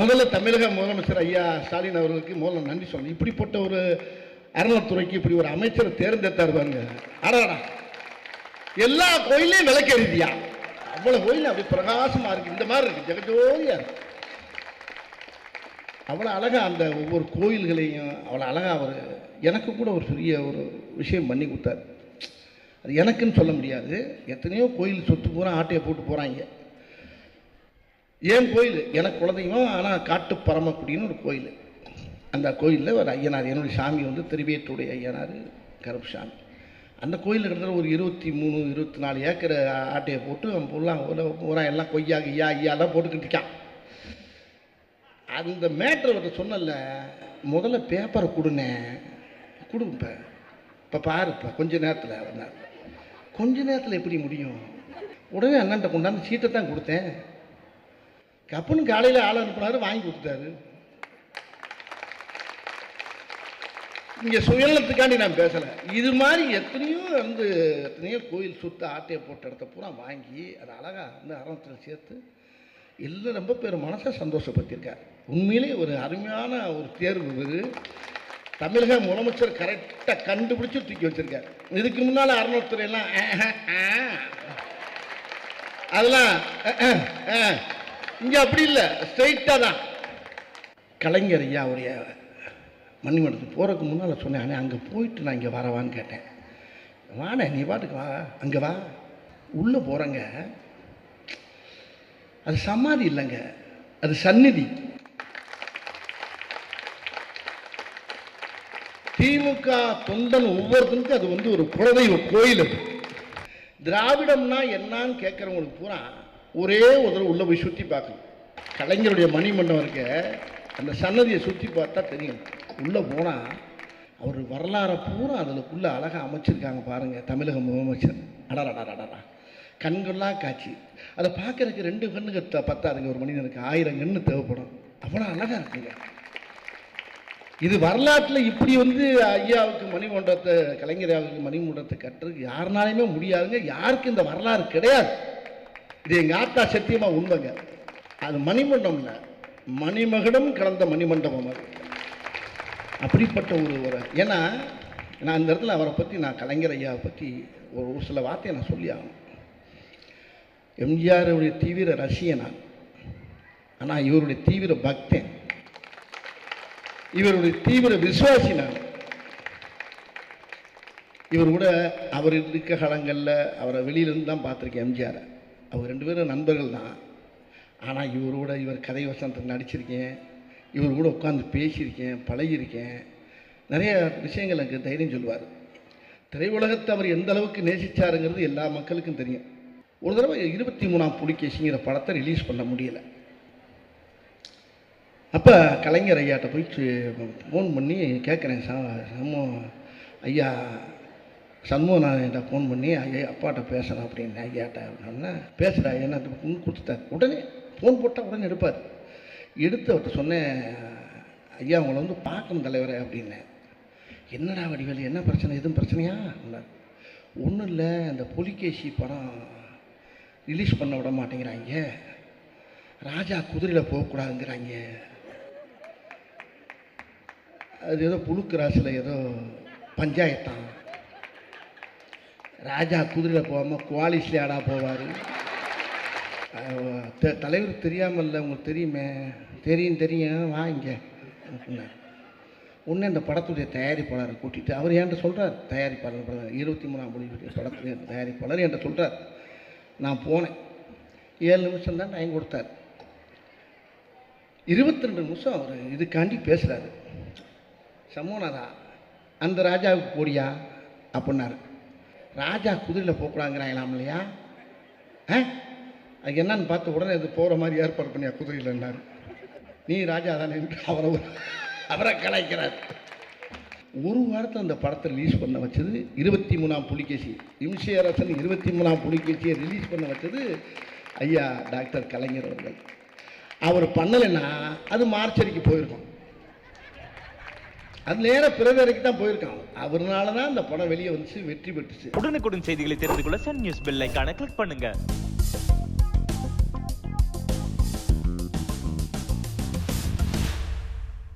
முதல்ல தமிழக முதலமைச்சர் ஐயா ஸ்டாலின் அவர்களுக்கு முதல்ல நன்றி சொல்லணும். இப்படிப்பட்ட ஒரு அறநிலத்துறைக்கு இப்படி ஒரு அமைச்சரை தேர்ந்தெடுத்தார் பாருங்க. அடாடா எல்லா கோயிலையும் விளக்கெழுதியா அவ்வளவு கோயில் அப்படி பிரகாசமா இருக்கு. இந்த மாதிரி இருக்கு. ஜெகஜோதியா இருக்கு. அவ்வளோ அழகா அந்த ஒவ்வொரு கோயில்களையும் அவ்வளோ அழகா அவர் எனக்கு கூட ஒரு பெரிய ஒரு விஷயம் பண்ணி கொடுத்தாரு. அது எனக்குன்னு சொல்ல முடியாது. எத்தனையோ கோயில் சொத்து பூரா ஆட்டையை போட்டு போகிறாங்க ஏன் கோயில்? எனக்கு குலதெய்வம் ஆனால் காட்டு பரமக்குடின்னு ஒரு கோயில். அந்த கோயிலில் ஒரு ஐயனார் என்னுடைய சாமி வந்து திருவேற்றுடைய ஐயனார் கருப்புசாமி. அந்த கோயிலில் கிட்டத்தட்ட ஒரு இருபத்தி மூணு இருபத்தி நாலு ஏக்கர் ஆட்டையை போட்டு அவன் பூரா பூரா எல்லாம் கொய்யா ஐயா ஐயாலாம் போட்டுக்கிட்டு இருக்கான். அந்த மேட்ரு அவர்கிட்ட சொன்னல முதல்ல பேப்பரை கொடுனேன் கொடுப்ப இப்போ. பாருப்பா கொஞ்ச நேரத்தில் வந்தார் கொஞ்ச நேரத்தில் எப்படி முடியும்? உடனே அண்ணன்ட்ட கொண்டாந்து சீட்டை தான் கொடுத்தேன். கப்புன்னு காலையில் ஆள் அனுப்புனாரு வாங்கி கொடுத்துட்டாரு. இங்கே சுயநலத்துக்காண்டி நான் பேசலை. இது மாதிரி எத்தனையோ வந்து எத்தனையோ கோயில் சுற்று ஆட்டையை போட்ட இடத்த பூரா வாங்கி அதை அழகாக வந்து அறத்தில் சேர்த்து எல்லாம் ரொம்ப பேர் மனசை சந்தோஷப்படுத்தியிருக்கார். உண்மையிலே ஒரு அருமையான ஒரு தேர்வு இது தமிழக முதலமைச்சர் கரெக்டாக கண்டுபிடிச்சி தூக்கி வச்சுருக்கார். இதுக்கு முன்னால் அறநிலைத்துறையெல்லாம் அதெல்லாம் இங்கே அப்படி இல்லை. ஸ்ட்ரைட்டாக தான். கலைஞர் ஐயா அவருடைய மணிமண்டலத்துக்கு போகிறதுக்கு முன்னால் சொன்னேன் அங்கே போயிட்டு நான் இங்கே வரவான்னு கேட்டேன். வாண்ணே நீ பாட்டுக்கு வா அங்கே வா. உள்ளே போகிறேங்க அது சமாதி இல்லைங்க. அது சந்நிதி. திமுக தொண்டன் ஒவ்வொருத்தனுக்கும் அது வந்து ஒரு குலதெய்வ கோயில் அது. திராவிடம்னா என்னான்னு கேட்குறவங்களுக்கு பூரா ஒரே ஒரு தடவை உள்ளே போய் சுற்றி பார்க்கணும். கலைஞருடைய மணிமண்டபம் இருக்க அந்த சன்னதியை சுற்றி பார்த்தா தெரியும். உள்ளே போனால் அவர் வரலாறை பூரா அதுக்குள்ளே அழகாக அமைச்சிருக்காங்க பாருங்கள் தமிழக முதலமைச்சர். அடடடடடா கண்கள்லாம் காட்சி. அதை பார்க்கறதுக்கு ரெண்டு கண்ணுக்கு த- பத்தாதுங்க ஒரு மனிதனுக்கு. ஆயிரம் கண்ணு தேவைப்படும். அவ்வளோ அழகாக இருக்குங்க. இது வரலாற்றில் இப்படி வந்து ஐயாவுக்கு மணிமண்டபத்தை கலைஞர் ஐயாவுக்கு மணிமண்டபத்தை கட்டுறதுக்கு யாருனாலையுமே முடியாதுங்க. யாருக்கும் இந்த வரலாறு கிடையாது. இது எங்கள் ஆத்தா சத்தியமாக உண்மைங்க. அது மணிமண்டம்ல மணிமகுடம் கலந்த மணிமண்டபம் அது. அப்படிப்பட்ட ஒரு ஒரு ஏன்னா நான் இந்த இடத்துல அவரை பற்றி நான் கலைஞர் ஐயாவை பற்றி ஒரு ஒரு சில வார்த்தையை நான் சொல்லி ஆகணும். எம்ஜிஆருடைய தீவிர ரசிகன் நான். ஆனால் இவருடைய தீவிர பக்தன். இவருடைய தீவிர விசுவாசி நான். இவர் கூட அவர் இருக்க காலங்களில் அவரை வெளியிலேருந்து தான் பார்த்துருக்கேன் எம்ஜிஆரை. அவர் ரெண்டு பேரும் நண்பர்கள் தான். ஆனால் இவரோட இவர் கதை வசனத்தில் நடிச்சிருக்கேன். இவர் கூட உட்காந்து பேசியிருக்கேன் பழகியிருக்கேன். நிறைய விஷயங்கள் எனக்கு தைரியம் சொல்லுவார். திரையுலகத்தை அவர் எந்த அளவுக்கு நேசிச்சாருங்கிறது எல்லா மக்களுக்கும் தெரியும். ஒரு தடவை இருபத்தி மூணாம் புலிகேசிங்கிற படத்தை ரிலீஸ் பண்ண முடியலை. அப்போ கலைஞர் ஐயாட்ட போய் ஃபோன் பண்ணி கேட்குறேன் ச ஐயா ஐயா சண்முகநாதன்கிட்ட ஃபோன் பண்ணி ஐயா அப்பாட்ட பேசுகிறேன் அப்படின்னு ஐயாட்ட அப்படின்னா பேசுகிறா என்ன கொடுத்துட்டார். உடனே ஃபோன் போட்டால் உடனே எடுப்பார். எடுத்து அவர்கிட்ட சொன்னேன் ஐயா அவங்கள வந்து பார்க்கணும் தலைவரே அப்படின்னேன் என்னடா வடிவேலு என்ன பிரச்சனை? எதுவும் பிரச்சனையா? ஒன்றும் இல்லை அந்த புலிகேசி படம் ரிலீஸ் பண்ண விட மாட்டேங்கிறாங்க. ராஜா குதிரையில் போகக்கூடாதுங்கிறாங்க. அது ஏதோ புழுக்கு ராசியில் ஏதோ பஞ்சாயத்தான். ராஜா குதிரையில் போகாமல் குவாலிஸ்ல ஆடா போவார்? தலைவர் தெரியாமல் இல்லை உங்களுக்கு தெரியுமே. தெரியும் தெரியும். வாங்க அப்படின்னாரு. உடனே அந்த படத்துடைய தயாரிப்பாளரை கூட்டிட்டு அவர் என்கிட்ட சொல்கிறார் தயாரிப்பாளர் படம் இருபத்தி மூணாம் மொழி படத்துடைய தயாரிப்பாளர் என்கிட்ட சொல்கிறார் நான் போனேன். ஏழு நிமிஷம் தான் டைம் கொடுத்தார். இருபத்தி ரெண்டு நிமிஷம் அவர் இதுக்காண்டி பேசுகிறாரு சமூனதா அந்த ராஜாவுக்கு போடியா? அப்படின்னாரு. ராஜா குதிரையில் போகக்கூடாங்கிறாங்களாம் இல்லையா? ஆ? அது என்னன்னு பார்த்து உடனே அது போகிற மாதிரி ஏற்பாடு பண்ணியா குதிரையில்னாரு நீ ராஜா தானே? அவரை அவரை கலாய்க்கிறார். ஒரு வாரத்தில் அந்த படத்தை ரிலீஸ் பண்ண வச்சது இருபத்தி மூணாம் புலிகேசி. இம்சியரசன் இருபத்தி மூணாம் புலிகேசியை ரிலீஸ் பண்ண வச்சது ஐயா டாக்டர் கலைஞர் அவர்கள். அவர் பண்ணலைன்னா அது மார்ச்சரிக்கு போயிருக்கும். அது நேராக பிறகு தான் போயிருக்கான் அவர்னால தான் அந்த படம் வெளியே வந்துச்சு வெற்றி பெற்றுச்சு. உடனுக்குடன் செய்திகளை தெரிந்து கொள்ள சன் நியூஸ் பெல் ஐகானை கிளிக் பண்ணுங்க.